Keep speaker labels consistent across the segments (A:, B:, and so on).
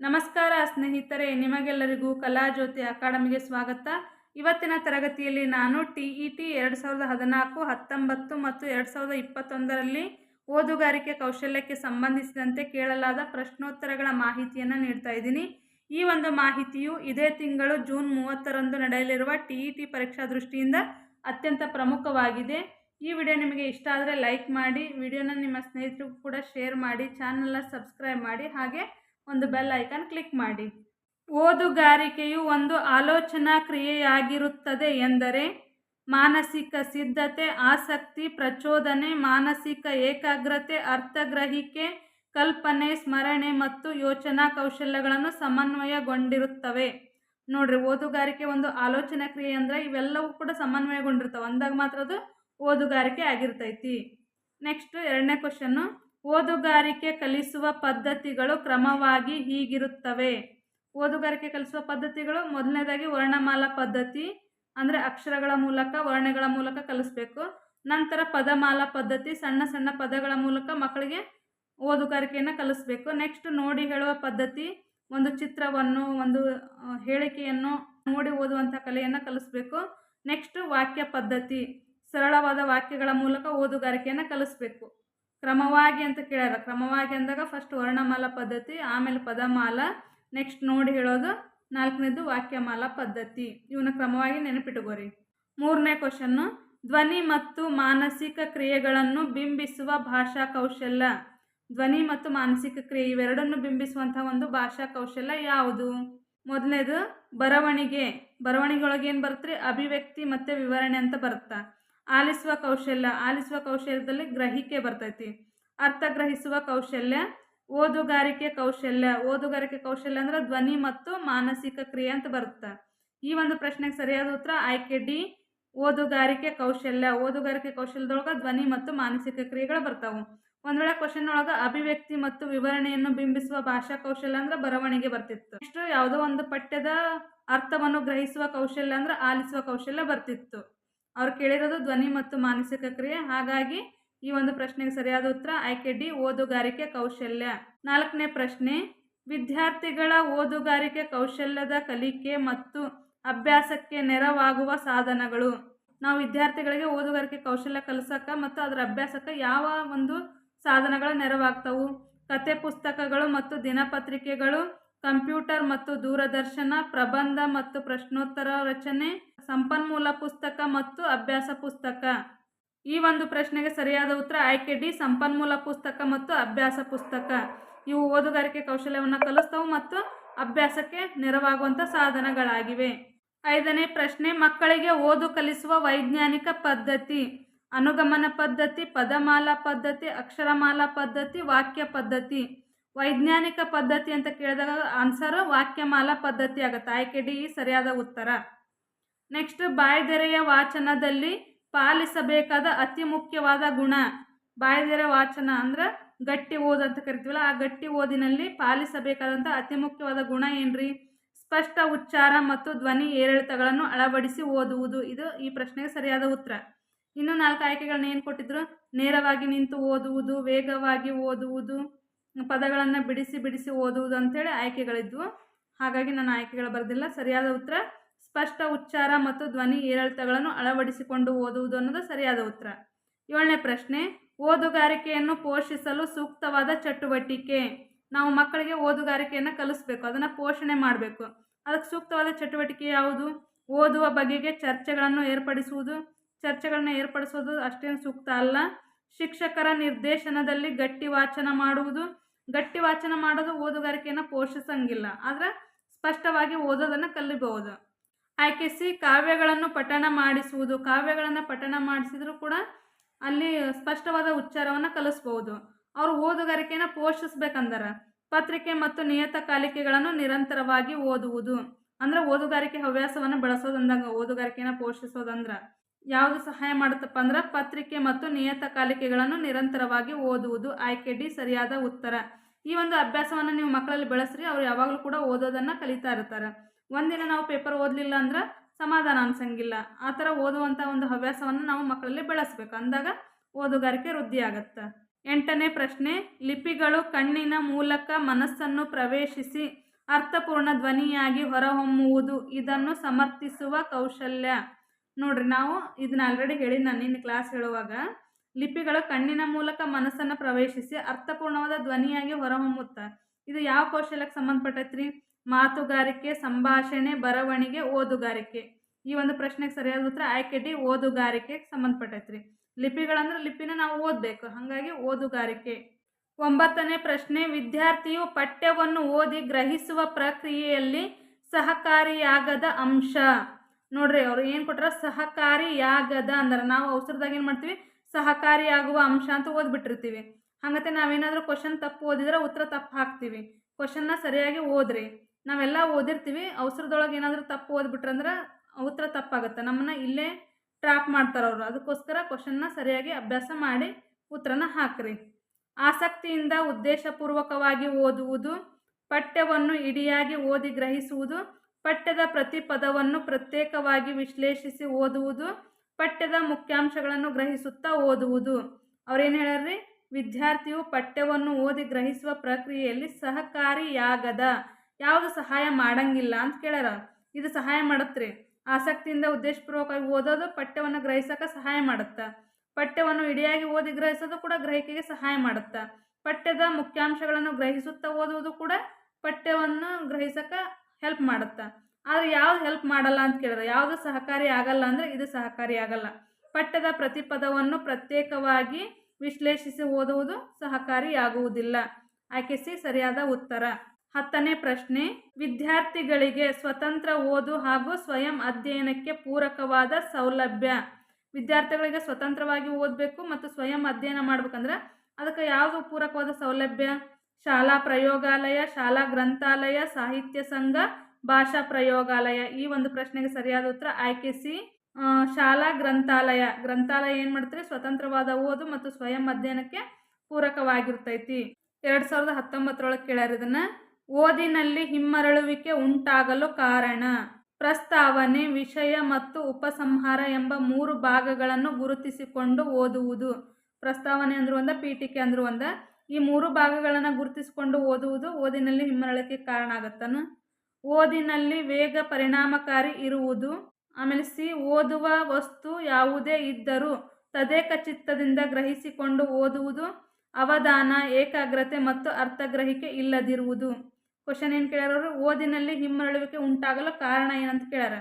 A: ನಮಸ್ಕಾರ ಸ್ನೇಹಿತರೆ, ನಿಮಗೆಲ್ಲರಿಗೂ ಕಲಾಜ್ಯೋತಿ ಅಕಾಡೆಮಿಗೆ ಸ್ವಾಗತ. ಇವತ್ತಿನ ತರಗತಿಯಲ್ಲಿ ನಾನು ಟಿ ಇ ಟಿ ಎರಡು ಸಾವಿರದ ಹದಿನಾಲ್ಕು, ಹತ್ತೊಂಬತ್ತು ಮತ್ತು ಎರಡು ಸಾವಿರದ ಇಪ್ಪತ್ತೊಂದರಲ್ಲಿ ಓದುಗಾರಿಕೆ ಕೌಶಲ್ಯಕ್ಕೆ ಸಂಬಂಧಿಸಿದಂತೆ ಕೇಳಲಾದ ಪ್ರಶ್ನೋತ್ತರಗಳ ಮಾಹಿತಿಯನ್ನು ನೀಡ್ತಾ ಇದ್ದೀನಿ. ಈ ಒಂದು ಮಾಹಿತಿಯು ಇದೇ ತಿಂಗಳು ಜೂನ್ ಮೂವತ್ತರಂದು ನಡೆಯಲಿರುವ ಟಿ ಇ ಟಿ ಪರೀಕ್ಷಾ ದೃಷ್ಟಿಯಿಂದ ಅತ್ಯಂತ ಪ್ರಮುಖವಾಗಿದೆ. ಈ ವಿಡಿಯೋ ನಿಮಗೆ ಇಷ್ಟ ಆದರೆ ಲೈಕ್ ಮಾಡಿ, ವಿಡಿಯೋನ ನಿಮ್ಮ ಸ್ನೇಹಿತರಿಗೂ ಕೂಡ ಶೇರ್ ಮಾಡಿ, ಚಾನಲ್ನ ಸಬ್ಸ್ಕ್ರೈಬ್ ಮಾಡಿ. ಹಾಗೆ ಒಂದು ಬೆಲ್ ಐಕಾನ್ ಕ್ಲಿಕ್ ಮಾಡಿ. ಓದುಗಾರಿಕೆಯು ಒಂದು ಆಲೋಚನಾ ಕ್ರಿಯೆಯಾಗಿರುತ್ತದೆ ಎಂದರೆ ಮಾನಸಿಕ ಸಿದ್ಧತೆ, ಆಸಕ್ತಿ, ಪ್ರಚೋದನೆ, ಮಾನಸಿಕ ಏಕಾಗ್ರತೆ, ಅರ್ಥಗ್ರಹಿಕೆ, ಕಲ್ಪನೆ, ಸ್ಮರಣೆ ಮತ್ತು ಯೋಚನಾ ಕೌಶಲ್ಯಗಳನ್ನು ಸಮನ್ವಯಗೊಂಡಿರುತ್ತವೆ. ನೋಡ್ರಿ, ಓದುಗಾರಿಕೆ ಒಂದು ಆಲೋಚನಾ ಕ್ರಿಯೆ ಅಂದರೆ ಇವೆಲ್ಲವೂ ಕೂಡ ಸಮನ್ವಯಗೊಂಡಿರ್ತವೆ. ಅಂದಾಗ ಮಾತ್ರ ಅದು ಓದುಗಾರಿಕೆ ಆಗಿರ್ತೈತಿ. ನೆಕ್ಸ್ಟ್ ಎರಡನೇ ಕ್ವಶನ್ನು ಓದುಗಾರಿಕೆ ಕಲಿಸುವ ಪದ್ಧತಿಗಳು ಕ್ರಮವಾಗಿ ಹೀಗಿರುತ್ತವೆ. ಓದುಗಾರಿಕೆ ಕಲಿಸುವ ಪದ್ಧತಿಗಳು ಮೊದಲನೇದಾಗಿ ವರ್ಣಮಾಲಾ ಪದ್ಧತಿ, ಅಂದರೆ ಅಕ್ಷರಗಳ ಮೂಲಕ, ವರ್ಣಗಳ ಮೂಲಕ ಕಲಿಸ್ಬೇಕು. ನಂತರ ಪದಮಾಲಾ ಪದ್ಧತಿ, ಸಣ್ಣ ಸಣ್ಣ ಪದಗಳ ಮೂಲಕ ಮಕ್ಕಳಿಗೆ ಓದುಗಾರಿಕೆಯನ್ನು ಕಲಿಸ್ಬೇಕು. ನೆಕ್ಸ್ಟ್ ನೋಡಿ ಹೇಳುವ ಪದ್ಧತಿ, ಒಂದು ಚಿತ್ರವನ್ನು, ಒಂದು ಹೇಳಿಕೆಯನ್ನು ನೋಡಿ ಓದುವಂಥ ಕಲೆಯನ್ನು ಕಲಿಸ್ಬೇಕು. ನೆಕ್ಸ್ಟ್ ವಾಕ್ಯ ಪದ್ಧತಿ, ಸರಳವಾದ ವಾಕ್ಯಗಳ ಮೂಲಕ ಓದುಗಾರಿಕೆಯನ್ನು ಕಲಿಸ್ಬೇಕು. ಕ್ರಮವಾಗಿ ಅಂತ ಕೇಳ್ಯಾರ. ಕ್ರಮವಾಗಿ ಅಂದಾಗ ಫಸ್ಟ್ ವರ್ಣಮಾಲ ಪದ್ಧತಿ, ಆಮೇಲೆ ಪದಮಾಲ ನೆಕ್ಸ್ಟ್ ನೋಡಿ ಹೇಳೋದು ನಾಲ್ಕನೇದು ವಾಕ್ಯಮಾಲ ಪದ್ಧತಿ. ಇವನ್ನ ಕ್ರಮವಾಗಿ ನೆನಪಿಟ್ಟುಕೋರಿ ಮೂರನೇ ಕ್ವಶನ್ನು ಧ್ವನಿ ಮತ್ತು ಮಾನಸಿಕ ಕ್ರಿಯೆಗಳನ್ನು ಬಿಂಬಿಸುವ ಭಾಷಾ ಕೌಶಲ್ಯ ಧ್ವನಿ ಮತ್ತು ಮಾನಸಿಕ ಕ್ರಿಯೆ ಇವೆರಡನ್ನು ಬಿಂಬಿಸುವಂಥ ಒಂದು ಭಾಷಾ ಕೌಶಲ್ಯ ಯಾವುದು? ಮೊದಲನೇದು, ಬರವಣಿಗೆ. ಬರವಣಿಗೆ ಒಳಗೆ ಏನು ಬರುತ್ತೆ ಅಭಿವ್ಯಕ್ತಿ ಮತ್ತು ವಿವರಣೆ ಅಂತ ಬರುತ್ತಾ. ಆಲಿಸುವ ಕೌಶಲ್ಯ, ಆಲಿಸುವ ಕೌಶಲ್ಯದಲ್ಲಿ ಗ್ರಹಿಕೆ ಬರ್ತೈತಿ. ಅರ್ಥ ಗ್ರಹಿಸುವ ಕೌಶಲ್ಯ, ಓದುಗಾರಿಕೆ ಕೌಶಲ್ಯ. ಓದುಗಾರಿಕೆ ಕೌಶಲ್ಯ ಅಂದ್ರೆ ಧ್ವನಿ ಮತ್ತು ಮಾನಸಿಕ ಕ್ರಿಯೆ ಅಂತ ಬರುತ್ತೆ. ಈ ಒಂದು ಪ್ರಶ್ನೆಗೆ ಸರಿಯಾದ ಉತ್ತರ ಆಯ್ಕೆ ಡಿ ಓದುಗಾರಿಕೆ ಕೌಶಲ್ಯ. ಓದುಗಾರಿಕೆ ಕೌಶಲ್ಯದೊಳಗೆ ಧ್ವನಿ ಮತ್ತು ಮಾನಸಿಕ ಕ್ರಿಯೆಗಳು ಬರ್ತಾವೆ. ಒಂದ್ ವೇಳೆ ಕ್ವಶನ್ ಒಳಗೆ ಅಭಿವ್ಯಕ್ತಿ ಮತ್ತು ವಿವರಣೆಯನ್ನು ಬಿಂಬಿಸುವ ಭಾಷಾ ಕೌಶಲ್ಯ ಅಂದ್ರೆ ಬರವಣಿಗೆ ಬರ್ತಿತ್ತು. ಇಷ್ಟು ಯಾವುದೋ ಒಂದು ಪಠ್ಯದ ಅರ್ಥವನ್ನು ಗ್ರಹಿಸುವ ಕೌಶಲ್ಯ ಅಂದ್ರೆ ಆಲಿಸುವ ಕೌಶಲ್ಯ ಬರ್ತಿತ್ತು. ಅವ್ರು ಕೇಳಿರೋದು ಧ್ವನಿ ಮತ್ತು ಮಾನಸಿಕ ಕ್ರಿಯೆ. ಹಾಗಾಗಿ ಈ ಒಂದು ಪ್ರಶ್ನೆಗೆ ಸರಿಯಾದ ಉತ್ತರ ಆಯ್ಕೆ ಡಿ ಓದುಗಾರಿಕೆ ಕೌಶಲ್ಯ. ನಾಲ್ಕನೇ ಪ್ರಶ್ನೆ, ವಿದ್ಯಾರ್ಥಿಗಳ ಓದುಗಾರಿಕೆ ಕೌಶಲ್ಯದ ಕಲಿಕೆ ಮತ್ತು ಅಭ್ಯಾಸಕ್ಕೆ ನೆರವಾಗುವ ಸಾಧನಗಳು. ನಾವು ವಿದ್ಯಾರ್ಥಿಗಳಿಗೆ ಓದುಗಾರಿಕೆ ಕೌಶಲ್ಯ ಕಲಿಸಕ್ಕೆ ಮತ್ತು ಅದರ ಅಭ್ಯಾಸಕ್ಕೆ ಯಾವ ಒಂದು ಸಾಧನಗಳು ನೆರವಾಗ್ತವು? ಕತೆ ಪುಸ್ತಕಗಳು ಮತ್ತು ದಿನಪತ್ರಿಕೆಗಳು, ಕಂಪ್ಯೂಟರ್ ಮತ್ತು ದೂರದರ್ಶನ, ಪ್ರಬಂಧ ಮತ್ತು ಪ್ರಶ್ನೋತ್ತರ ರಚನೆ ಸಂಪನ್ಮೂಲ ಪುಸ್ತಕ ಮತ್ತು ಅಭ್ಯಾಸ ಪುಸ್ತಕ? ಈ ಒಂದು ಪ್ರಶ್ನೆಗೆ ಸರಿಯಾದ ಉತ್ತರ ಆಯ್ಕೆ ಡಿ, ಸಂಪನ್ಮೂಲ ಪುಸ್ತಕ ಮತ್ತು ಅಭ್ಯಾಸ ಪುಸ್ತಕ. ಇವು ಓದುಗಾರಿಕೆ ಕೌಶಲ್ಯವನ್ನು ಕಲಿಸ್ತವು ಮತ್ತು ಅಭ್ಯಾಸಕ್ಕೆ ನೆರವಾಗುವಂಥ ಸಾಧನಗಳಾಗಿವೆ. ಐದನೇ ಪ್ರಶ್ನೆ, ಮಕ್ಕಳಿಗೆ ಓದು ಕಲಿಸುವ ವೈಜ್ಞಾನಿಕ ಪದ್ಧತಿ. ಅನುಗಮನ ಪದ್ಧತಿ, ಪದಮಾಲಾ ಪದ್ಧತಿ, ಅಕ್ಷರಮಾಲಾ ಪದ್ಧತಿ, ವಾಕ್ಯ ಪದ್ಧತಿ. ವೈಜ್ಞಾನಿಕ ಪದ್ಧತಿ ಅಂತ ಕೇಳಿದಾಗ ಆನ್ಸರ್ ವಾಕ್ಯಮಾಲಾ ಪದ್ಧತಿ ಆಗುತ್ತೆ. ಆಯ್ಕೆ ಡಿ ಸರಿಯಾದ ಉತ್ತರ. ನೆಕ್ಸ್ಟ್ ಬಾಯ್ದೆರೆಯ ವಾಚನದಲ್ಲಿ ಪಾಲಿಸಬೇಕಾದ ಅತಿ ಮುಖ್ಯವಾದ ಗುಣ. ಬಾಯ್ದೆರೆ ವಾಚನ ಅಂದ್ರೆ ಗಟ್ಟಿ ಓದು ಅಂತ ಕರಿತೀವಲ್ಲ, ಆ ಗಟ್ಟಿ ಓದಿನಲ್ಲಿ ಪಾಲಿಸಬೇಕಾದಂಥ ಅತಿ ಮುಖ್ಯವಾದ ಗುಣ ಏನ್ರಿ? ಸ್ಪಷ್ಟ ಉಚ್ಚಾರ ಮತ್ತು ಧ್ವನಿ ಏರಿಳಿತಗಳನ್ನು ಅಳವಡಿಸಿ ಓದುವುದು. ಇದು ಈ ಪ್ರಶ್ನೆಗೆ ಸರಿಯಾದ ಉತ್ತರ. ಇನ್ನು ನಾಲ್ಕು ಆಯ್ಕೆಗಳನ್ನ ಏನು ಕೊಟ್ಟಿದ್ರು? ನೇರವಾಗಿ ನಿಂತು ಓದುವುದು, ವೇಗವಾಗಿ ಓದುವುದು, ಪದಗಳನ್ನು ಬಿಡಿಸಿ ಬಿಡಿಸಿ ಓದುವುದು ಅಂತೇಳಿ ಆಯ್ಕೆಗಳಿದ್ವು. ಹಾಗಾಗಿ ನಾನು ಆಯ್ಕೆಗಳು ಬರೆದಿಲ್ಲ, ಸರಿಯಾದ ಉತ್ತರ ಸ್ಪಷ್ಟ ಉಚ್ಚಾರ ಮತ್ತು ಧ್ವನಿ ಏರಿಳಿತಗಳನ್ನು ಅಳವಡಿಸಿಕೊಂಡು ಓದುವುದು ಅನ್ನೋದು ಸರಿಯಾದ ಉತ್ತರ. ಏಳನೇ ಪ್ರಶ್ನೆ, ಓದುಗಾರಿಕೆಯನ್ನು ಪೋಷಿಸಲು ಸೂಕ್ತವಾದ ಚಟುವಟಿಕೆ. ನಾವು ಮಕ್ಕಳಿಗೆ ಓದುಗಾರಿಕೆಯನ್ನು ಕಲಿಸ್ಬೇಕು, ಅದನ್ನು ಪೋಷಣೆ ಮಾಡಬೇಕು. ಅದಕ್ಕೆ ಸೂಕ್ತವಾದ ಚಟುವಟಿಕೆ ಯಾವುದು? ಓದುವ ಬಗೆಗೆ ಚರ್ಚೆಗಳನ್ನು ಏರ್ಪಡಿಸುವುದು. ಚರ್ಚೆಗಳನ್ನು ಏರ್ಪಡಿಸೋದು ಅಷ್ಟೇನು ಸೂಕ್ತ ಅಲ್ಲ. ಶಿಕ್ಷಕರ ನಿರ್ದೇಶನದಲ್ಲಿ ಗಟ್ಟಿ ವಾಚನ ಮಾಡುವುದು. ಗಟ್ಟಿ ವಾಚನ ಮಾಡೋದು ಓದುಗಾರಿಕೆಯನ್ನು ಪೋಷಿಸಂಗಿಲ್ಲ. ಆದರೆ ಸ್ಪಷ್ಟವಾಗಿ ಓದೋದನ್ನು ಕಲಿಬಹುದು. ಆಯ್ಕೆ ಸಿ ಕಾವ್ಯಗಳನ್ನು ಪಠಣ ಮಾಡಿಸುವುದು. ಕಾವ್ಯಗಳನ್ನು ಪಠಣ ಮಾಡಿಸಿದರೂ ಕೂಡ ಅಲ್ಲಿ ಸ್ಪಷ್ಟವಾದ ಉಚ್ಚಾರವನ್ನು ಕಲಿಸ್ಬೋದು. ಅವರು ಓದುಗಾರಿಕೆಯನ್ನು ಪೋಷಿಸ್ಬೇಕಂದ್ರೆ. ಪತ್ರಿಕೆ ಮತ್ತು ನಿಯತಕಾಲಿಕೆಗಳನ್ನು ನಿರಂತರವಾಗಿ ಓದುವುದು. ಅಂದ್ರೆ ಓದುಗಾರಿಕೆ ಹವ್ಯಾಸವನ್ನು ಬಳಸೋದಂದಾಗ ಓದುಗಾರಿಕೆಯನ್ನು ಪೋಷಿಸೋದಂದ್ರೆ. ಯಾವುದು ಸಹಾಯ ಮಾಡುತ್ತಪ್ಪ ಅಂದ್ರೆ ಪತ್ರಿಕೆ ಮತ್ತು ನಿಯತಕಾಲಿಕೆಗಳನ್ನು ನಿರಂತರವಾಗಿ ಓದುವುದು. ಆಯ್ಕೆ ಡಿ ಸರಿಯಾದ ಉತ್ತರ. ಈ ಒಂದು ಅಭ್ಯಾಸವನ್ನು ನೀವು ಮಕ್ಕಳಲ್ಲಿ ಬೆಳೆಸ್ರಿ, ಅವ್ರು ಯಾವಾಗಲೂ ಕೂಡ ಓದೋದನ್ನು ಕಲಿತಾ ಇರ್ತಾರೆ. ಒಂದಿನ ನಾವು ಪೇಪರ್ ಓದಲಿಲ್ಲ ಅಂದ್ರೆ ಸಮಾಧಾನ ಅನ್ಸಂಗಿಲ್ಲ. ಆ ಥರ ಓದುವಂಥ ಒಂದು ಹವ್ಯಾಸವನ್ನು ನಾವು ಮಕ್ಕಳಲ್ಲಿ ಬೆಳೆಸ್ಬೇಕು. ಅಂದಾಗ ಓದುಗಾರಿಕೆ ವೃದ್ಧಿ ಆಗತ್ತೆ. ಎಂಟನೇ ಪ್ರಶ್ನೆ, ಲಿಪಿಗಳು ಕಣ್ಣಿನ ಮೂಲಕ ಮನಸ್ಸನ್ನು ಪ್ರವೇಶಿಸಿ ಅರ್ಥಪೂರ್ಣ ಧ್ವನಿಯಾಗಿ ಹೊರಹೊಮ್ಮುವುದು, ಇದನ್ನು ಸಮರ್ಥಿಸುವ ಕೌಶಲ್ಯ. ನೋಡ್ರಿ ನಾವು ಇದನ್ನ ಆಲ್ರೆಡಿ ಹೇಳಿ ನಾನು ನಿನ್ನೆ ಕ್ಲಾಸ್ ಹೇಳುವಾಗ, ಲಿಪಿಗಳು ಕಣ್ಣಿನ ಮೂಲಕ ಮನಸ್ಸನ್ನು ಪ್ರವೇಶಿಸಿ ಅರ್ಥಪೂರ್ಣವಾದ ಧ್ವನಿಯಾಗಿ ಹೊರಹೊಮ್ಮುತ್ತ. ಇದು ಯಾವ ಕೌಶಲ್ಯಕ್ಕೆ ಸಂಬಂಧಪಟ್ಟೈತ್ರಿ? ಮಾತುಗಾರಿಕೆ, ಸಂಭಾಷಣೆ, ಬರವಣಿಗೆ, ಓದುಗಾರಿಕೆ. ಈ ಒಂದು ಪ್ರಶ್ನೆಗೆ ಸರಿಯಾದ ಉತ್ತರ ಆಯ್ಕೆ ಡಿ ಓದುಗಾರಿಕೆಗೆ ಸಂಬಂಧಪಟ್ಟೈತ್ರಿ. ಲಿಪಿಗಳಂದ್ರೆ ಲಿಪಿನ ನಾವು ಓದಬೇಕು. ಹಾಗಾಗಿ ಓದುಗಾರಿಕೆ. ಒಂಬತ್ತನೇ ಪ್ರಶ್ನೆ, ವಿದ್ಯಾರ್ಥಿಯು ಪಠ್ಯವನ್ನು ಓದಿ ಗ್ರಹಿಸುವ ಪ್ರಕ್ರಿಯೆಯಲ್ಲಿ ಸಹಕಾರಿಯಾಗದ ಅಂಶ. ನೋಡ್ರಿ, ಅವ್ರು ಏನು ಕೊಟ್ರ? ಸಹಕಾರಿಯಾಗದ ಅಂದ್ರೆ ನಾವು ಅವಸರದಾಗ ಏನು ಮಾಡ್ತೀವಿ? ಸಹಕಾರಿಯಾಗುವ ಅಂಶ ಅಂತ ಓದ್ಬಿಟ್ಟಿರ್ತೀವಿ. ಹಾಗತ್ತೆ ನಾವೇನಾದರೂ ಕ್ವಶನ್ ತಪ್ಪು ಓದಿದ್ರೆ ಉತ್ತರ ತಪ್ಪು ಹಾಕ್ತೀವಿ ಕ್ವಶನ್ನ ಸರಿಯಾಗಿ ಓದ್ರಿ. ನಾವೆಲ್ಲ ಓದಿರ್ತೀವಿ, ಅವಸರದೊಳಗೆ ಏನಾದರೂ ತಪ್ಪು ಓದ್ಬಿಟ್ರಂದ್ರೆ ಉತ್ತರ ತಪ್ಪಾಗುತ್ತೆ. ನಮ್ಮನ್ನ ಇಲ್ಲೇ ಟ್ರ್ಯಾಪ್ ಮಾಡ್ತಾರೆ ಅವರು. ಅದಕ್ಕೋಸ್ಕರ ಕ್ವಶನ್ನ ಸರಿಯಾಗಿ ಅಭ್ಯಾಸ ಮಾಡಿ ಉತ್ತರನ ಹಾಕ್ರಿ. ಆಸಕ್ತಿಯಿಂದ ಉದ್ದೇಶಪೂರ್ವಕವಾಗಿ ಓದುವುದು, ಪಠ್ಯವನ್ನು ಇಡಿಯಾಗಿ ಓದಿ ಗ್ರಹಿಸುವುದು, ಪಠ್ಯದ ಪ್ರತಿ ಪದವನ್ನು ಪ್ರತ್ಯೇಕವಾಗಿ ವಿಶ್ಲೇಷಿಸಿ ಓದುವುದು, ಪಠ್ಯದ ಮುಖ್ಯಾಂಶಗಳನ್ನು ಗ್ರಹಿಸುತ್ತಾ ಓದುವುದು. ಅವ್ರೇನು ಹೇಳ್ಯಾರ್ರಿ? ವಿದ್ಯಾರ್ಥಿಯು ಪಠ್ಯವನ್ನು ಓದಿ ಗ್ರಹಿಸುವ ಪ್ರಕ್ರಿಯೆಯಲ್ಲಿ ಸಹಕಾರಿಯಾಗದ. ಯಾವುದು ಸಹಾಯ ಮಾಡಂಗಿಲ್ಲ ಅಂತ ಕೇಳ್ಯಾರ ಇದು ಸಹಾಯ ಮಾಡತ್ರಿ ಆಸಕ್ತಿಯಿಂದ ಉದ್ದೇಶಪೂರ್ವಕವಾಗಿ ಓದೋದು ಪಠ್ಯವನ್ನು ಗ್ರಹಿಸಕ್ಕೆ ಸಹಾಯ ಮಾಡುತ್ತೆ. ಪಠ್ಯವನ್ನು ಇಡಿಯಾಗಿ ಓದಿ ಗ್ರಹಿಸೋದು ಕೂಡ ಗ್ರಹಿಕೆಗೆ ಸಹಾಯ ಮಾಡುತ್ತೆ. ಪಠ್ಯದ ಮುಖ್ಯಾಂಶಗಳನ್ನು ಗ್ರಹಿಸುತ್ತಾ ಓದುವುದು ಕೂಡ ಪಠ್ಯವನ್ನು ಗ್ರಹಿಸೋಕೆ ಹೆಲ್ಪ್ ಮಾಡುತ್ತೆ. ಆದರೆ ಯಾವ್ದು ಹೆಲ್ಪ್ ಮಾಡಲ್ಲ ಅಂತ ಕೇಳಿದ್ರೆ ಯಾವುದು ಸಹಕಾರಿ ಆಗಲ್ಲ ಅಂದರೆ ಇದು ಸಹಕಾರಿ ಆಗಲ್ಲ. ಪಠ್ಯದ ಪ್ರತಿ ಪದವನ್ನು ಪ್ರತ್ಯೇಕವಾಗಿ ವಿಶ್ಲೇಷಿಸಿ ಓದುವುದು ಸಹಕಾರಿಯಾಗುವುದಿಲ್ಲ ಆಯ್ಕೆ ಸಿ ಸರಿಯಾದ ಉತ್ತರ. ಹತ್ತನೇ ಪ್ರಶ್ನೆ, ವಿದ್ಯಾರ್ಥಿಗಳಿಗೆ ಸ್ವತಂತ್ರ ಓದು ಹಾಗೂ ಸ್ವಯಂ ಅಧ್ಯಯನಕ್ಕೆ ಪೂರಕವಾದ ಸೌಲಭ್ಯ. ವಿದ್ಯಾರ್ಥಿಗಳಿಗೆ ಸ್ವತಂತ್ರವಾಗಿ ಓದಬೇಕು ಮತ್ತು ಸ್ವಯಂ ಅಧ್ಯಯನ ಮಾಡ್ಬೇಕಂದ್ರೆ ಅದಕ್ಕೆ ಯಾವುದು ಪೂರಕವಾದ ಸೌಲಭ್ಯ? ಶಾಲಾ ಪ್ರಯೋಗಾಲಯ, ಶಾಲಾ ಗ್ರಂಥಾಲಯ, ಸಾಹಿತ್ಯ ಸಂಘ, ಭಾಷಾ ಪ್ರಯೋಗಾಲಯ. ಈ ಒಂದು ಪ್ರಶ್ನೆಗೆ ಸರಿಯಾದ ಉತ್ತರ ಆಯ್ಕೆ ಸಿ ಶಾಲಾ ಗ್ರಂಥಾಲಯ. ಗ್ರಂಥಾಲಯ ಏನು ಮಾಡ್ತಾರೆ ಸ್ವತಂತ್ರವಾದ ಓದು ಮತ್ತು ಸ್ವಯಂ ಅಧ್ಯಯನಕ್ಕೆ ಪೂರಕವಾಗಿರ್ತೈತಿ. ಎರಡು ಸಾವಿರದ ಹತ್ತೊಂಬತ್ತರೊಳಗೆ ಕೇಳ್ಯಾರ ಇದನ್ನ. ಓದಿನಲ್ಲಿ ಹಿಮ್ಮರಳುವಿಕೆ ಉಂಟಾಗಲು ಕಾರಣ. ಪ್ರಸ್ತಾವನೆ, ವಿಷಯ ಮತ್ತು ಉಪಸಂಹಾರ ಎಂಬ ಮೂರು ಭಾಗಗಳನ್ನು ಗುರುತಿಸಿಕೊಂಡು ಓದುವುದು. ಪ್ರಸ್ತಾವನೆ ಅಂದ್ರೂ ಒಂದ, ಪೀಠಿಕೆ ಅಂದ್ರೂ ಒಂದ. ಈ ಮೂರು ಭಾಗಗಳನ್ನು ಗುರುತಿಸಿಕೊಂಡು ಓದುವುದು ಓದಿನಲ್ಲಿ ಹಿಮ್ಮರಳಕ್ಕೆ ಕಾರಣ ಆಗತ್ತನು. ಓದಿನಲ್ಲಿ ವೇಗ ಪರಿಣಾಮಕಾರಿ ಇರುವುದು. ಆಮೇಲೆ ಸಿ, ಓದುವ ವಸ್ತು ಯಾವುದೇ ಇದ್ದರೂ ತದೇಕ ಚಿತ್ತದಿಂದ ಗ್ರಹಿಸಿಕೊಂಡು ಓದುವುದು ಅವಧಾನ, ಏಕಾಗ್ರತೆ ಮತ್ತು ಅರ್ಥಗ್ರಹಿಕೆ ಇಲ್ಲದಿರುವುದು. ಕ್ವಶನ್ ಏನು ಕೇಳ್ಯಾರ ಓದಿನಲ್ಲಿ ಹಿಮ್ಮರಳುವಿಕೆ ಉಂಟಾಗಲು ಕಾರಣ ಏನಂತ ಕೇಳ್ಯಾರ?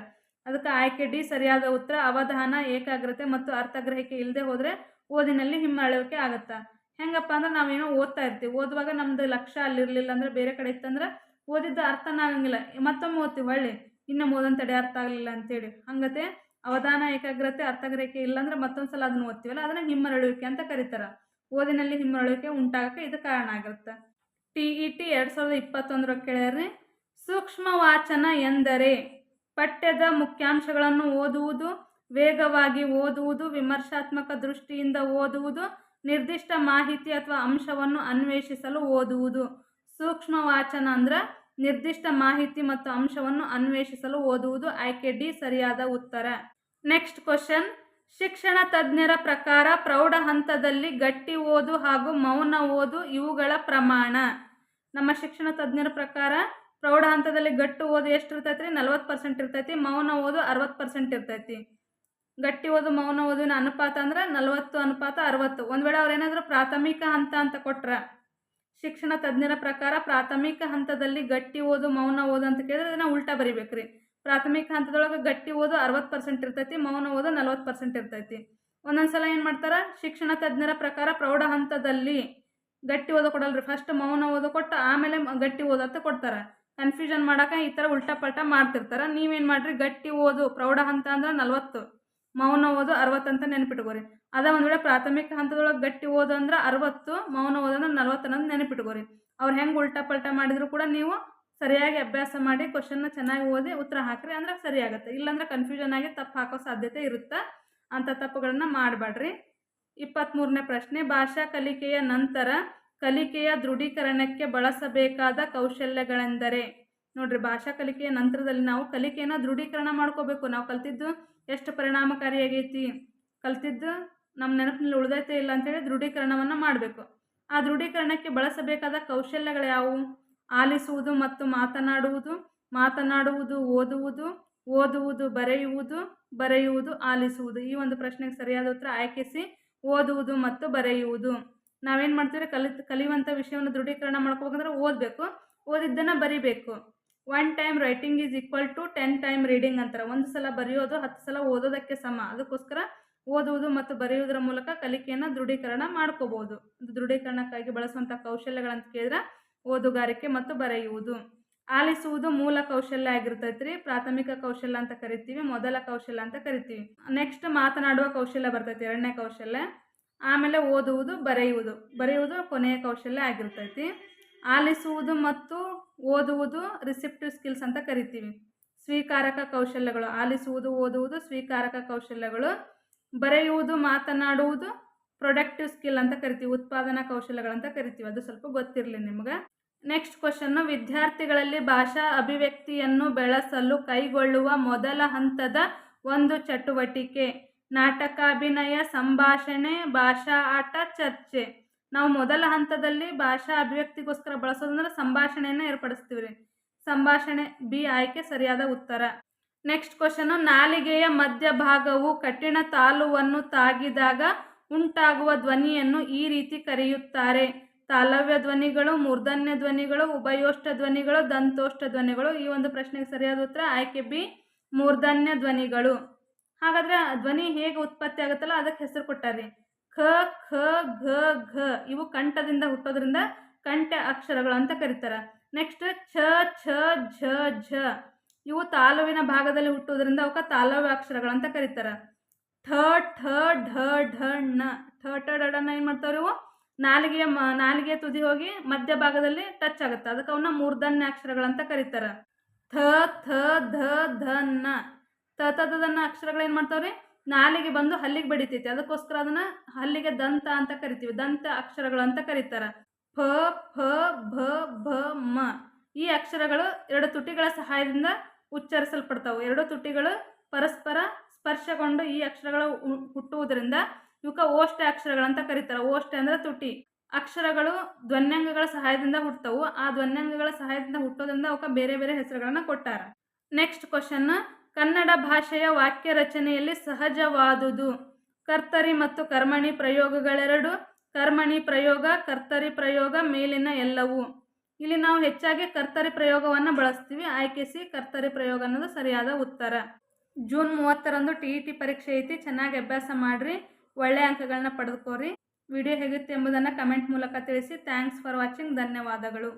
A: ಅದಕ್ಕೆ ಆಯ್ಕೆ, ಡಿ, ಸರಿಯಾದ ಉತ್ತರ, ಅವಧಾನ, ಏಕಾಗ್ರತೆ ಮತ್ತು ಅರ್ಥಗ್ರಹಿಕೆ ಇಲ್ಲದೆ ಹೋದರೆ ಓದಿನಲ್ಲಿ ಹಿಮ್ಮರಳುವಿಕೆ ಆಗುತ್ತಾ? ಹೆಂಗಪ್ಪ ಅಂದ್ರೆ ನಾವೇನೋ ಓದ್ತಾ ಇರ್ತೀವಿ. ಓದುವಾಗ ನಮ್ದು ಲಕ್ಷ್ಯ ಅಲ್ಲಿರಲಿಲ್ಲ ಅಂದ್ರೆ ಬೇರೆ ಕಡೆ ಇತ್ತಂದ್ರೆ ಓದಿದ್ದು ಅರ್ಥನ ಆಗಂಗಿಲ್ಲ ಮತ್ತೊಮ್ಮೆ ಓದ್ತೀವಿ ಹೊಳ್ಳಿ ಇನ್ನು ಓದನ್ ತಡೆ ಅರ್ಥ ಆಗಲಿಲ್ಲ ಅಂತೇಳಿ. ಹಂಗತೆ ಅವಧಾನ, ಏಕಾಗ್ರತೆ, ಅರ್ಥಗ್ರಹಿಕೆ ಇಲ್ಲಾಂದ್ರೆ ಮತ್ತೊಂದು ಸಲ ಅದನ್ನು ಓದ್ತೀವಲ್ಲ, ಅದನ್ನ ಹಿಮ್ಮರಳುವಿಕೆ ಅಂತ ಕರೀತಾರೆ. ಓದಿನಲ್ಲಿ ಹಿಮ್ಮರಳುವಿಕೆ ಉಂಟಾಗಕ್ಕೆ ಇದು ಕಾರಣ ಆಗಿರುತ್ತೆ. ಟಿ ಇ ಟಿ ಎರಡು ಸಾವಿರದ ಇಪ್ಪತ್ತೊಂದರ ಕೇಳ್ಯಾರ್ರಿ ಸೂಕ್ಷ್ಮ ವಾಚನ ಎಂದರೆ ಪಠ್ಯದ ಮುಖ್ಯಾಂಶಗಳನ್ನು ಓದುವುದು, ವೇಗವಾಗಿ ಓದುವುದು, ವಿಮರ್ಶಾತ್ಮಕ ದೃಷ್ಟಿಯಿಂದ ಓದುವುದು, ನಿರ್ದಿಷ್ಟ ಮಾಹಿತಿ ಅಥವಾ ಅಂಶವನ್ನು ಅನ್ವೇಷಿಸಲು ಓದುವುದು. ಸೂಕ್ಷ್ಮ ವಾಚನ ಅಂದ್ರೆ ನಿರ್ದಿಷ್ಟ ಮಾಹಿತಿ ಮತ್ತು ಅಂಶವನ್ನು ಅನ್ವೇಷಿಸಲು ಓದುವುದು. ಆಯ್ಕೆ ಡಿ ಸರಿಯಾದ ಉತ್ತರ. Next question. ಶಿಕ್ಷಣ ತಜ್ಞರ ಪ್ರಕಾರ ಪ್ರೌಢ ಹಂತದಲ್ಲಿ ಗಟ್ಟಿ ಓದು ಹಾಗೂ ಮೌನ ಓದು ಇವುಗಳ ಪ್ರಮಾಣ. ನಮ್ಮ ಶಿಕ್ಷಣ ತಜ್ಞರ ಪ್ರಕಾರ ಪ್ರೌಢ ಹಂತದಲ್ಲಿ ಗಟ್ಟಿ ಓದು ಎಷ್ಟು ಇರ್ತೈತಿ ರೀ ನಲ್ವತ್ತು ಪರ್ಸೆಂಟ್ ಇರ್ತೈತಿ, ಮೌನ ಓದು ಅರವತ್ತು ಪರ್ಸೆಂಟ್ ಇರ್ತೈತಿ. ಗಟ್ಟಿ ಓದು, ಮೌನ ಓದಿನ ಅನುಪಾತ ಅಂದ್ರೆ ನಲವತ್ತು ಅನುಪಾತ ಅರವತ್ತು. ಒಂದು ವೇಳೆ ಅವ್ರು ಏನಾದರೂ ಪ್ರಾಥಮಿಕ ಹಂತ ಅಂತ ಕೊಟ್ರೆ, ಶಿಕ್ಷಣ ತಜ್ಞರ ಪ್ರಕಾರ ಪ್ರಾಥಮಿಕ ಹಂತದಲ್ಲಿ ಗಟ್ಟಿ ಓದು, ಮೌನ ಓದು ಅಂತ ಕೇಳಿದ್ರೆ ಅದನ್ನ ಉಲ್ಟಾ ಬರಿಬೇಕ್ರಿ. ಪ್ರಾಥಮಿಕ ಹಂತದೊಳಗೆ ಗಟ್ಟಿ ಓದು ಅರವತ್ತು ಪರ್ಸೆಂಟ್ ಇರ್ತೈತಿ, ಮೌನ ಓದು ನಲ್ವತ್ತು ಪರ್ಸೆಂಟ್ ಇರ್ತೈತಿ. ಒಂದೊಂದು ಸಲ ಏನು ಮಾಡ್ತಾರೆ? ಶಿಕ್ಷಣ ತಜ್ಞರ ಪ್ರಕಾರ ಪ್ರೌಢ ಹಂತದಲ್ಲಿ ಗಟ್ಟಿ ಓದೋ ಕೊಡಲ್ರಿ. ಫಸ್ಟ್ ಮೌನ ಓದೋ ಕೊಟ್ಟು ಆಮೇಲೆ ಗಟ್ಟಿ ಓದೋ ಅಂತ ಕೊಡ್ತಾರೆ. ಕನ್ಫ್ಯೂಷನ್ ಮಾಡೋಕೆ ಈ ಥರ ಉಲ್ಟಾ ಪಲ್ಟಾ ಮಾಡ್ತಿರ್ತಾರೆ. ನೀವೇನು ಮಾಡಿರಿ? ಗಟ್ಟಿ ಓದು, ಪ್ರೌಢ ಹಂತ ಅಂದ್ರೆ ನಲ್ವತ್ತು, ಮೌನ ಓದು ಅರವತ್ತು ಅಂತ ನೆನಪಿಟ್ಕೋರಿ. ಅದ ಒಂದು ವೇಳೆ ಪ್ರಾಥಮಿಕ ಹಂತದೊಳಗೆ ಗಟ್ಟಿ ಓದು ಅಂದ್ರೆ ಅರವತ್ತು, ಮೌನ ಓದು ಅಂದ್ರೆ ನಲ್ವತ್ತು ಅನ್ನೋದು ನೆನಪಿಟ್ಕೋರಿ. ಅವ್ರು ಹೆಂಗೆ ಉಲ್ಟಾ ಪಲ್ಟಾ ಮಾಡಿದ್ರು ಕೂಡ ನೀವು ಸರಿಯಾಗಿ ಅಭ್ಯಾಸ ಮಾಡಿ ಕ್ವಶನ್ನ ಚೆನ್ನಾಗಿ ಓದಿ ಉತ್ತರ ಹಾಕ್ರಿ ಅಂದ್ರೆ ಸರಿಯಾಗುತ್ತೆ. ಇಲ್ಲಾಂದ್ರೆ ಕನ್ಫ್ಯೂಷನ್ ಆಗಿ ತಪ್ಪು ಹಾಕೋ ಸಾಧ್ಯತೆ ಇರುತ್ತೆ? ಅಂಥ ತಪ್ಪುಗಳನ್ನ ಮಾಡಬೇಡ್ರಿ ಇಪ್ಪತ್ತ್ಮೂರನೇ ಪ್ರಶ್ನೆ, ಭಾಷಾ ಕಲಿಕೆಯ ನಂತರ ಕಲಿಕೆಯ ದೃಢೀಕರಣಕ್ಕೆ ಬಳಸಬೇಕಾದ ಕೌಶಲ್ಯಗಳೆಂದರೆ? ನೋಡ್ರಿ, ಭಾಷಾ ಕಲಿಕೆಯ ನಂತರದಲ್ಲಿ ನಾವು ಕಲಿಕೆಯನ್ನು ದೃಢೀಕರಣ ಮಾಡ್ಕೋಬೇಕು. ನಾವು ಕಲ್ತಿದ್ದು ಎಷ್ಟು ಪರಿಣಾಮಕಾರಿಯಾಗೈತಿ ಕಲ್ತಿದ್ದು ನಮ್ಮ ನೆನಪಿನಲ್ಲಿ ಉಳಿದೈತೆ ಇಲ್ಲ ಅಂತೇಳಿ ದೃಢೀಕರಣವನ್ನು ಮಾಡಬೇಕು. ಆ ದೃಢೀಕರಣಕ್ಕೆ ಬಳಸಬೇಕಾದ ಕೌಶಲ್ಯಗಳು ಯಾವುವು? ಆಲಿಸುವುದು ಮತ್ತು ಮಾತನಾಡುವುದು ಮಾತನಾಡುವುದು, ಓದುವುದು ಓದುವುದು, ಬರೆಯುವುದು ಬರೆಯುವುದು, ಆಲಿಸುವುದು. ಈ ಒಂದು ಪ್ರಶ್ನೆಗೆ ಸರಿಯಾದ ಉತ್ತರ ಆಯ್ಕೆ ಸಿ ಓದುವುದು ಮತ್ತು ಬರೆಯುವುದು. ನಾವೇನು ಮಾಡ್ತೀವಿ ಕಲಿ ಕಲಿಯುವಂಥ ವಿಷಯವನ್ನು ದೃಢೀಕರಣ ಮಾಡ್ಕೋಬೇಕಂದ್ರೆ ಓದಬೇಕು. ಓದಿದ್ದನ್ನು ಬರಿಬೇಕು. One time writing is equal to ten time reading ಅಂತಾರೆ. ಒಂದು ಸಲ ಬರೆಯೋದು, ಹತ್ತು ಸಲ ಓದೋದಕ್ಕೆ ಸಮ. ಅದಕ್ಕೋಸ್ಕರ ಓದುವುದು ಮತ್ತು ಬರೆಯುವುದರ ಮೂಲಕ ಕಲಿಕೆಯನ್ನು ದೃಢೀಕರಣ ಮಾಡ್ಕೋಬೋದು. ದೃಢೀಕರಣಕ್ಕಾಗಿ ಬಳಸುವಂಥ ಕೌಶಲ್ಯಗಳಂತ ಕೇಳಿದ್ರೆ ಓದುಗಾರಿಕೆ ಮತ್ತು ಬರೆಯುವುದು. ಆಲಿಸುವುದು ಮೂಲ ಕೌಶಲ್ಯ ಆಗಿರ್ತೈತೆ ರೀ ಪ್ರಾಥಮಿಕ ಕೌಶಲ್ಯ ಅಂತ ಕರಿತೀವಿ, ಮೊದಲ ಕೌಶಲ್ಯ ಅಂತ ಕರಿತೀವಿ. ನೆಕ್ಸ್ಟ್ ಮಾತನಾಡುವ ಕೌಶಲ್ಯ ಬರ್ತೈತಿ, ಎರಡನೇ ಕೌಶಲ್ಯ. ಆಮೇಲೆ ಓದುವುದು, ಬರೆಯುವುದು. ಬರೆಯುವುದು ಕೊನೆಯ ಕೌಶಲ್ಯ ಆಗಿರ್ತೈತಿ. ಆಲಿಸುವುದು ಮತ್ತು ಓದುವುದು ರಿಸೆಪ್ಟಿವ್ ಸ್ಕಿಲ್ಸ್ ಅಂತ ಕರಿತೀವಿ. ಸ್ವೀಕಾರಕ ಕೌಶಲ್ಯಗಳು. ಆಲಿಸುವುದು, ಓದುವುದು ಸ್ವೀಕಾರಕ ಕೌಶಲ್ಯಗಳು. ಬರೆಯುವುದು, ಮಾತನಾಡುವುದು ಪ್ರೊಡಕ್ಟಿವ್ ಸ್ಕಿಲ್ ಅಂತ ಕರಿತೀವಿ, ಉತ್ಪಾದನಾ ಕೌಶಲ್ಯಗಳಂತ ಕರಿತೀವಿ. ಅದು ಸ್ವಲ್ಪ ಗೊತ್ತಿರಲಿ ನಿಮ್ಗೆ. ನೆಕ್ಸ್ಟ್ ಕ್ವಶನ್ನು ವಿದ್ಯಾರ್ಥಿಗಳಲ್ಲಿ ಭಾಷಾ ಅಭಿವ್ಯಕ್ತಿಯನ್ನು ಬೆಳೆಸಲು ಕೈಗೊಳ್ಳುವ ಮೊದಲ ಹಂತದ ಒಂದು ಚಟುವಟಿಕೆ, ನಾಟಕಾಭಿನಯ, ಸಂಭಾಷಣೆ, ಭಾಷಾ ಆಟ, ಚರ್ಚೆ. ನಾವು ಮೊದಲ ಹಂತದಲ್ಲಿ ಭಾಷಾ ಅಭಿವ್ಯಕ್ತಿಗೋಸ್ಕರ ಬಳಸೋದಂದ್ರೆ ಸಂಭಾಷಣೆಯನ್ನು ಏರ್ಪಡಿಸ್ತೀವಿ ರೀ. ಸಂಭಾಷಣೆ, ಬಿ, ಆಯ್ಕೆ, ಸರಿಯಾದ ಉತ್ತರ. ನೆಕ್ಸ್ಟ್ ಕ್ವಶನು ನಾಲಿಗೆಯ ಮಧ್ಯಭಾಗವು ಕಠಿಣ ತಾಲುವನ್ನು ತಾಗಿದಾಗ ಉಂಟಾಗುವ ಧ್ವನಿಯನ್ನು ಈ ರೀತಿ ಕರೆಯುತ್ತಾರೆ. ತಾಲವ್ಯ ಧ್ವನಿಗಳು, ಮೂರ್ಧನ್ಯ ಧ್ವನಿಗಳು ಉಭಯೋಷ್ಟ ಧ್ವನಿಗಳು ದಂತೋಷ್ಟ ಧ್ವನಿಗಳು ಈ ಒಂದು ಪ್ರಶ್ನೆಗೆ ಸರಿಯಾದ ಉತ್ತರ ಆಯ್ಕೆ ಬಿ, ಮೂರ್ಧನ್ಯ ಧ್ವನಿಗಳು. ಹಾಗಾದ್ರೆ ಧ್ವನಿ ಹೇಗೆ ಉತ್ಪತ್ತಿ ಆಗುತ್ತಲ್ಲ ಅದಕ್ಕೆ ಹೆಸರು ಕೊಟ್ಟಾರೆ ಖ ಖ, ಘ ಘ ಇವು ಕಂಠದಿಂದ ಹುಟ್ಟೋದ್ರಿಂದ ಕಂಠ ಅಕ್ಷರಗಳು ಅಂತ ಕರೀತಾರೆ. ನೆಕ್ಸ್ಟ್ ಛ ಛ, ಝ ಝ ಇವು ತಾಲುವಿನ ಭಾಗದಲ್ಲಿ ಹುಟ್ಟುವುದರಿಂದ ಅವಕ್ಕೆ ತಾಲವ್ಯ ಅಕ್ಷರಗಳು ಅಂತ ಕರೀತಾರೆ. ಠ ಠ, ಢ ಢ, ಣ. ಠ ಠ ಡ ಢ, ಣ ಏನು ಮಾಡ್ತಾರೆ ಇವು ನಾಲಿಗೆಯ ಮ, ನಾಲಿಗೆಯ ತುದಿ ಹೋಗಿ ಮಧ್ಯ ಭಾಗದಲ್ಲಿ ಟಚ್ ಆಗುತ್ತೆ. ಅದಕ್ಕೆ ಅವನ್ನ ಮೂರ್ಧನ್ಯ ಅಕ್ಷರಗಳಂತ ಕರೀತಾರೆ. ಥ ಥ, ಧ ಧ ನ ತ ತ ಧ ನ ಅಕ್ಷರಗಳು ಏನು ಮಾಡ್ತಾವ್ರಿ ನಾಲಿಗೆ ಬಂದು ಹಲ್ಲಿಗೆ ಬಡಿತೈತಿ. ಅದಕ್ಕೋಸ್ಕರ ಅದನ್ನ ಹಲ್ಲಿಗೆ ದಂತ ಅಂತ ಕರಿತೀವಿ. ದಂತ ಅಕ್ಷರಗಳು ಅಂತ ಕರೀತಾರೆ. ಫ ಫ, ಭ ಭ, ಮ. ಈ ಅಕ್ಷರಗಳು ಎರಡು ತುಟಿಗಳ ಸಹಾಯದಿಂದ ಉಚ್ಚರಿಸಲ್ಪಡ್ತಾವೆ. ಎರಡು ತುಟಿಗಳು ಪರಸ್ಪರ ಸ್ಪರ್ಶಗೊಂಡು ಈ ಅಕ್ಷರಗಳು ಹುಟ್ಟುವುದರಿಂದ ಇವಕ್ಕೆ ಓಷ್ಟೆ ಅಕ್ಷರಗಳಂತ ಕರೀತಾರೆ. ಓಷ್ಟೆ ಅಂದರೆ ತುಟಿ. ಅಕ್ಷರಗಳು ಧ್ವನ್ಯಂಗಗಳ ಸಹಾಯದಿಂದ ಹುಟ್ಟವು ಆ ಧ್ವನ್ಯಂಗಗಳ ಸಹಾಯದಿಂದ ಹುಟ್ಟೋದ್ರಿಂದ ಅವಕ್ಕೆ ಬೇರೆ ಬೇರೆ ಹೆಸರುಗಳನ್ನು ಕೊಟ್ಟಾರ. ನೆಕ್ಸ್ಟ್ ಕ್ವಶನ್ ಕನ್ನಡ ಭಾಷೆಯ ವಾಕ್ಯ ರಚನೆಯಲ್ಲಿ ಸಹಜವಾದುದು. ಕರ್ತರಿ ಮತ್ತು ಕರ್ಮಣಿ ಪ್ರಯೋಗಗಳೆರಡು. ಕರ್ಮಣಿ ಪ್ರಯೋಗ, ಕರ್ತರಿ ಪ್ರಯೋಗ, ಮೇಲಿನ ಎಲ್ಲವೂ. ಇಲ್ಲಿ ನಾವು ಹೆಚ್ಚಾಗಿ ಕರ್ತರಿ ಪ್ರಯೋಗವನ್ನು ಬಳಸ್ತೀವಿ. ಆಯ್ಕೆಸಿ ಕರ್ತರಿ ಪ್ರಯೋಗ ಅನ್ನೋದು ಸರಿಯಾದ ಉತ್ತರ. ಜೂನ್ ಮೂವತ್ತರಂದು ಟಿ ಇ ಟಿ ಪರೀಕ್ಷೆ ಐತಿ, ಚೆನ್ನಾಗಿ ಅಭ್ಯಾಸ ಮಾಡಿರಿ ಒಳ್ಳೆಯ ಅಂಕಗಳನ್ನ ಪಡೆದುಕೋರಿ. ವಿಡಿಯೋ ಹೇಗಿತ್ತು ಎಂಬುದನ್ನು ಕಮೆಂಟ್ ಮೂಲಕ ತಿಳಿಸಿ. ಥ್ಯಾಂಕ್ಸ್ ಫಾರ್ ವಾಚಿಂಗ್ ಧನ್ಯವಾದಗಳು.